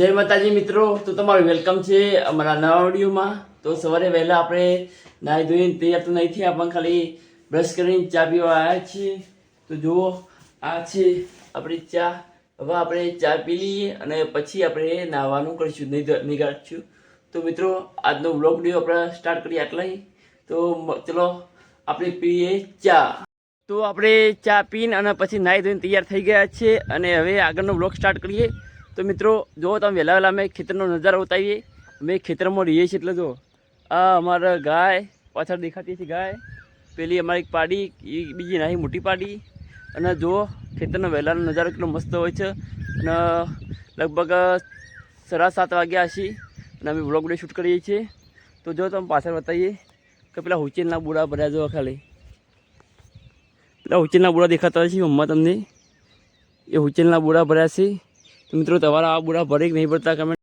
જય માતાજી મિત્રો, તો તમારું વેલકમ છે અમારા નવા વિડીયોમાં તો સવારે વહેલા આપણે નાહી ધોઈને તૈયાર તો નહીં થયા, પણ ખાલી બ્રશ કરીને ચા પીવા આવ્યા છીએ. તો જુઓ, આ છે આપણી ચા. હવે આપણે ચા પી લઈએ અને પછી આપણે નાહવાનું કરીશું, નહીં નિગાડશું. તો મિત્રો, આજનો બ્લોગ વીડિયો આપણે સ્ટાર્ટ કરીએ આટલા તો ચલો, આપણે પીએ ચા. તો આપણે ચા પીને અને પછી નાહી ધોઈને તૈયાર થઈ ગયા છે અને હવે આગળનો બ્લોગ સ્ટાર્ટ કરીએ. તો મિત્રો, જો તમે વહેલા વહેલા અમે ખેતરનો નજારો બતાવીએ. અમે ખેતરમાં રહીએ છીએ એટલે જો, આ અમારા ગાય પાછળ દેખાતી છે ગાય. પેલી અમારી એક પાડી, એ બીજી નાની મોટી પાડી. અને જો, ખેતરનો વહેલાનો નજારો કેટલો મસ્ત હોય છે. અને લગભગ સાડા સાત વાગ્યા હશે. અને અમે વીડિયો શૂટ કરીએ છીએ. તો જો તમે પાછળ બતાવીએ કે પેલા હુચેલના બુડા ભર્યા જો ખાલી. પેલા હુચેલના બુડા દેખાતા હોય છે મમ્મા તમને. એ હુચેલના બુડા ભર્યા છે. તો મિત્રો, તમારા આ બુરા ભરી નહીં પડતા કમેન્ટ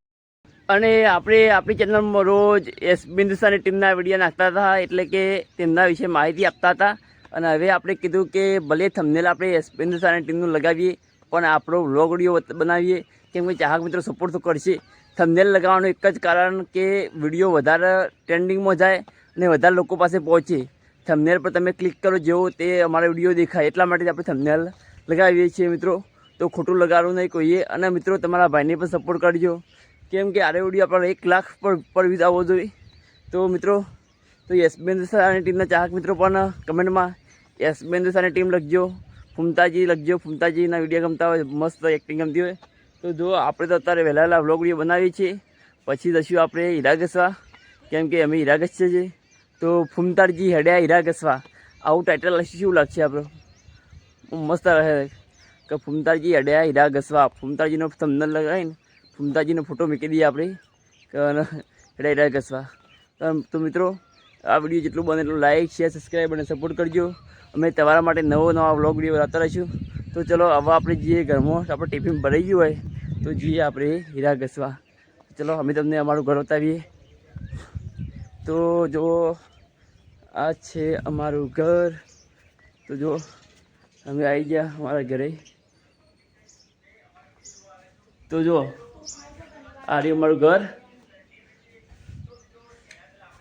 અને આપણે આપણી ચેનલમાં રોજ એસ બિંદુસાની ટીમના વીડિયો નાખતા હતા, એટલે કે તેમના વિશે માહિતી આપતા હતા. અને હવે આપણે કીધું કે ભલે થમનેલ આપણે એસ બિંદુસાની ટીમનું લગાવીએ, પણ આપણો વ્લોગ વીડિયો બનાવીએ. કેમ કે ચાહક મિત્રો સપોર્ટ તો કરશે. થમનેલ લગાવવાનું એક જ કારણ કે વીડિયો વધારે ટ્રેન્ડિંગમાં જાય અને વધારે લોકો પાસે પહોંચે. થમનેલ પર તમે ક્લિક કરો જેવો તે અમારા વીડિયો દેખાય. એટલા માટે આપણે થમનેલ લગાવીએ છીએ મિત્રો. તો ખોટું લગાડવું નહીં કોઈએ. અને મિત્રો, તમારા ભાઈને પણ સપોર્ટ કરજો. કેમ કે આરે ઉડી આપણે એક લાખ પર પર આવવો જોઈએ. તો મિત્રો, તો યસ બેન્દસાની ટીમના ચાહક મિત્રો પણ કમેન્ટમાં યસ બેન્દસાની ટીમ લખજો. ફૂમતાજી લખજો. ફૂમતાજીના વીડિયો ગમતા હોય, મસ્ત એક્ટિંગ ગમતી હોય. તો જો, આપણે તો અત્યારે વહેલા વહેલા વ્લોગ વીડિયો બનાવીએ છીએ. પછી જશું આપણે હીરા ઘસવા કેમ કે અમે હીરા ઘસીએ છીએ. તો ફૂમતાજી હેડ્યા હીરા ઘસવા આવું ટાઇટલ શું લાગશે આપણું. મસ્ત રહે કે ફૂમતાજી અડ્યા, હીરા ઘસવા. ફૂમતાજીનો થંબનેલ લગાવીને ફૂમતાજીનો ફોટો મૂકી દઈએ આપણે. કે હીરા હીરા ઘસવા. તો- મિત્રો, આ વીડિયો જેટલું બને એટલું લાઇક શેર સબસ્ક્રાઈબ અને સપોર્ટ કરજો. અમે તમારા માટે નવો નવા વ્લોગ વીડિયો બનાવતા રહીશું. તો ચલો, હવે આપણે જઈએ ઘરમાં. આપણે ટિફિન ભરાઈ ગયું હોય, તો જઈએ આપણે હીરા ઘસવા. ચલો, અમે તમને અમારું ઘર બતાવીએ. તો જો, આ છે અમારું ઘર. તો જો, અમે આવી ગયા અમારા ઘરે. તો જો, આ રહ્યું અમારું ઘર.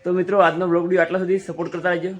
તો મિત્રો, આજનો બ્લોગ વીડિયો આટલા સુધી સપોર્ટ કરતા રહેજો.